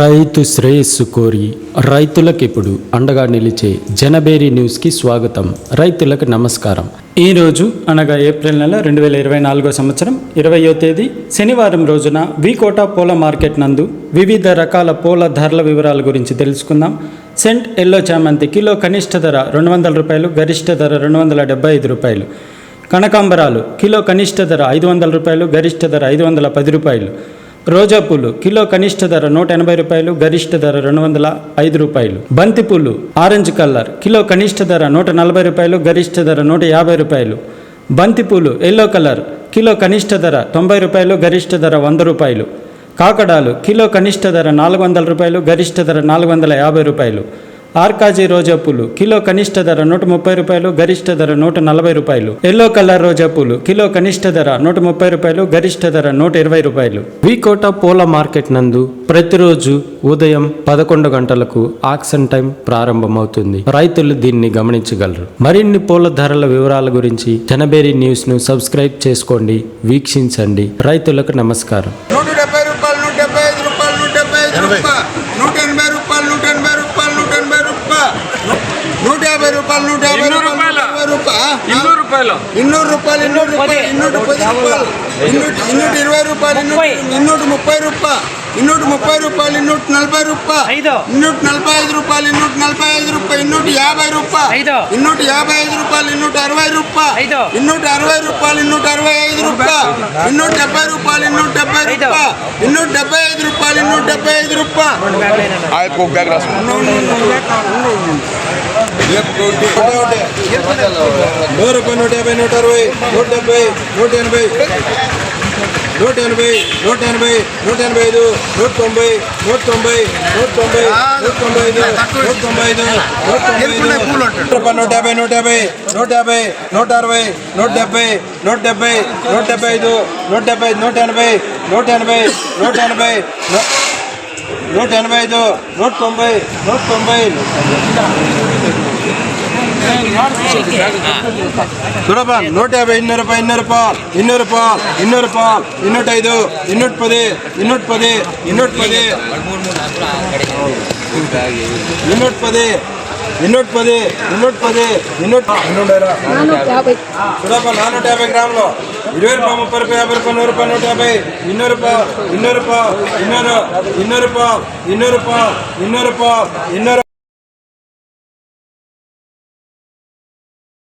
రైతు శ్రేయస్సు కోరి రైతులకు ఇప్పుడు అండగా నిలిచే జనబేరి న్యూస్కి స్వాగతం. రైతులకు నమస్కారం. ఈరోజు అనగా ఏప్రిల్ నెల రెండు వేల ఇరవై నాలుగో సంవత్సరం ఇరవయో తేదీ శనివారం రోజున వికోట పూల మార్కెట్ నందు వివిధ రకాల పూల ధరల వివరాల గురించి తెలుసుకుందాం. సెంట్ ఎల్లో చామంతి కిలో కనిష్ట ధర రెండు వందల రూపాయలు గరిష్ట ధర రెండు వందల డెబ్బై ఐదు రూపాయలు. కనకాంబరాలు కిలో కనిష్ట ధర ఐదు వందల రూపాయలు గరిష్ట ధర ఐదు వందల పది రూపాయలు. రోజా పూలు కిలో కనిష్ట ధర నూట ఎనభై రూపాయలు గరిష్ట ధర రెండు వందల ఐదు రూపాయలు. బంతి పూలు ఆరెంజ్ కలర్ కిలో కనిష్ట ధర నూట నలభై రూపాయలు గరిష్ట ధర నూట యాభై రూపాయలు. బంతి పూలు ఎల్లో కలర్ కిలో కనిష్ట ధర తొంభై రూపాయలు గరిష్ట ధర వంద రూపాయలు. కాకడాలు కిలో కనిష్ట ధర నాలుగు వందల రూపాయలు గరిష్ట ధర నాలుగు వందల యాభై రూపాయలు. ఆర్కాజీ రోజా పూలు. కిలో కనిష్ట ధర నూట ముప్పై రూపాయలు గరిష్ట ధర నూట నలభై రూపాయలు. ఎల్లో కలర్ రోజా పూలు. కిలో కనిష్ట ధర నూట ముప్పై రూపాయలు గరిష్ట ధర నూట ఇరవై రూపాయలు. వికోట పూల మార్కెట్ నందు ప్రతిరోజు ఉదయం పదకొండు గంటలకు ఆక్షన్ టైం ప్రారంభమవుతుంది. రైతులు దీన్ని గమనించగలరు. మరిన్ని పూల ధరల వివరాల గురించి జనబేరి న్యూస్ను సబ్స్క్రైబ్ చేసుకోండి వీక్షించండి. రైతులకు నమస్కారం. నూట డెబ్బై రూపాయలు నూట డెబ్బై ఐదు రూపాయలు నూట రూపాయలు నూట యాభై రూపాయలు ఇన్నూరు రూపాయలు ఇన్నూరు రూపాయలు ఇన్నూరు రూపాయలు ఇన్నూట పది రూపాయలు ఇన్నూట ఇన్నూట ఇరవై రూపాయలు ఇన్నూట ముప్పై రూపాయలు ఇన్నూట ముప్పై రూపాయలు ఇన్నూట నలభై రూపాయలు ఇన్నూట నలభై ఐదు రూపాయలు ఇన్నూట నలభై ఐదు రూపాయలు ఇన్నూట యాభై రూపాయలు ఇన్నూట యాభై ఐదు రూపాయలు ఇన్నూట అరవై రూపాయలు ఇన్నూట అరవై రూపాయలు ఇన్నూట అరవై ఐదు రూపాయలు ఇన్నూట డెబ్బై రూపాయలు ఇన్నూట డెబ్బై రూపాయలు ఇన్నూట డెబ్బై ఐదు రూపాయలు ఇన్నూట డెబ్బై ఐదు రూపాయలు నూరు రూపాయలు నూట యాభై నూట అరవై నూట డెబ్బై నూట ఎనభై. నూట ఎనభై నూట ఎనభై నూట ఎనభై ఐదు నూట తొంభై నూట తొంభై నూట తొంభై నూట తొంభై ఐదు నూట తొంభై ఐదు నూట తొంభై నూట యాభై నూట యాభై నూట యాభై నూట అరవై నూట డెబ్బై నూట డెబ్బై నూట డెబ్బై ఐదు నూట డెబ్బై నూట ఎనభై నూట ఎనభై నూట ఎనభై నూట ఎనభై ఐదు నూట తొంభై నూట తొంభై చూడబ్బా నూట యాభై ఇన్నూరు రూపాయలు ఇన్నూరు రూపాయలు ఇన్నూరు రూపాయలు ఇన్నూరు రూపాయలు ఇన్నూట ఐదు ఇన్నూట పది ఇన్నూట పది ఇన్నూట పది ఇన్నూట పది ఇన్నూట పది ఇన్నూట పది ఇన్నూట చూడబ్బా నానూట యాభై గ్రాములు ఇరవై రూపాయలు ముప్పై రూపాయలు యాభై రూపాయలు నూరు రూపాయలు నూట యాభై ఇన్నూరు రూపాయలు ఇన్నూరు రూపాయలు ఇన్నూరు ఇన్నూరు రూపాయలు ఇన్నూరు రూపాయలు ఇన్నూరు రూపాయలు ఇన్నూరు